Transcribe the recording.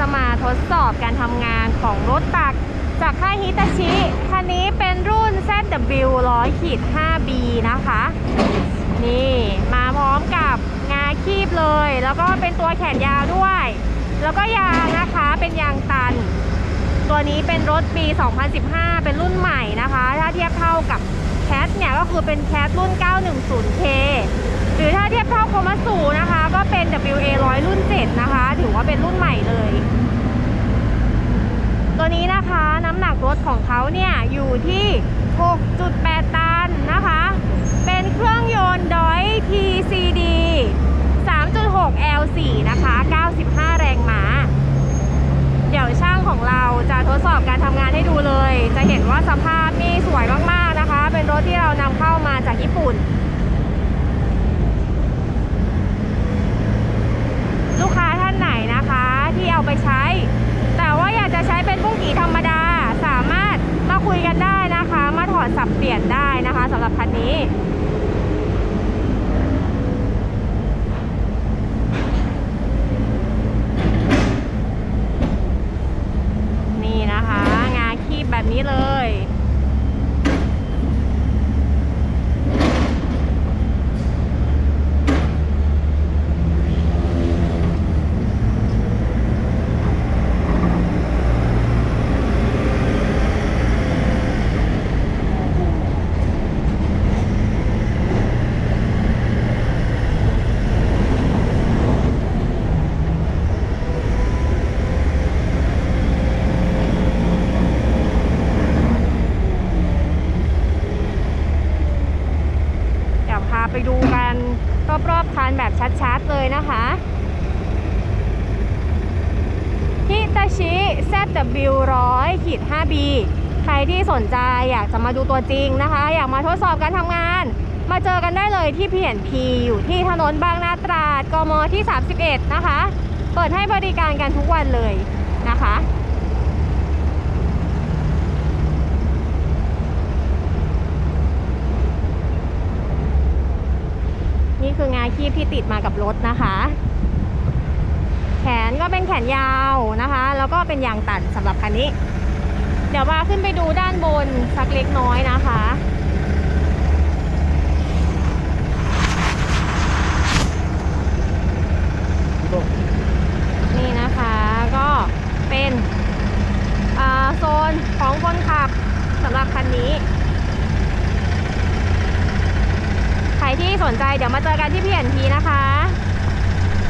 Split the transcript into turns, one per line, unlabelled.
จะมาทดสอบการทำงานของรถตัก จากค่ายฮิตาชิ คันนี้เป็นรุ่น ZW 100ขีด 5B นะคะ นี่มาพร้อมกับงาคีบเลย แล้วก็เป็นตัวแขนยาวด้วย แล้วก็ยางนะคะเป็นยางตัน ตัวนี้เป็นรถปี 2015 เป็นรุ่นใหม่นะคะ ถ้าเทียบเท่ากับแคทเนี่ยก็คือเป็นแคทรุ่น 910K เป็น WA 100 รุ่น 7 นะคะ ถือว่าเป็นรุ่นใหม่เลย ตัวนี้นะคะน้ำหนักรถของเขาเนี่ยอยู่ที่ 6.8 ตันนะคะ เป็นเครื่องยนต์ดอย TCD 3.6 L4 นะคะ 95 แรงม้า เดี๋ยวช่างของเราจะทดสอบการทำงานให้ดูเลย จะเห็นว่าสภาพนี่สวยมากๆนะคะ เป็นรถที่เรานำเข้ามาจากญี่ปุ่น ลูกค้าท่านไหนนะคะที่เอาไปใช้ แต่ว่าอยากจะใช้เป็นบุ้งกี่ธรรมดา สามารถมาคุยกันได้นะคะ มาถอด สับเปลี่ยนได้นะคะสำหรับคันนี้นะคะ งาคีบแบบนี้เลย เดี๋ยวพา ไปดูกันรอบๆคันแบบชัดๆเลยนะคะฮิตาชิ ZW 100 ขีด 5B ใครที่สนใจอยากจะมาดูตัวจริงนะคะ อยากมาทดสอบการทำงาน มาเจอกันได้เลยที่ PNP อยู่ที่ถนนบางนาตราดกมที่ 31 นะคะ เปิดให้บริการกันทุกวันเลยนะคะ คืองาคีบที่ติดมากับรถนะคะ แขนก็เป็นแขนยาวนะคะ แล้วก็เป็นยางตัดสำหรับคันนี้ เดี๋ยวมาขึ้นไปดูด้านบนสักเล็กน้อยนะคะนี่นะคะก็เป็นโซนของคนขับสำหรับคันนี้ ใคร ที่สนใจเดี๋ยวมาเจอกันที่พีเอ็นพีนะคะ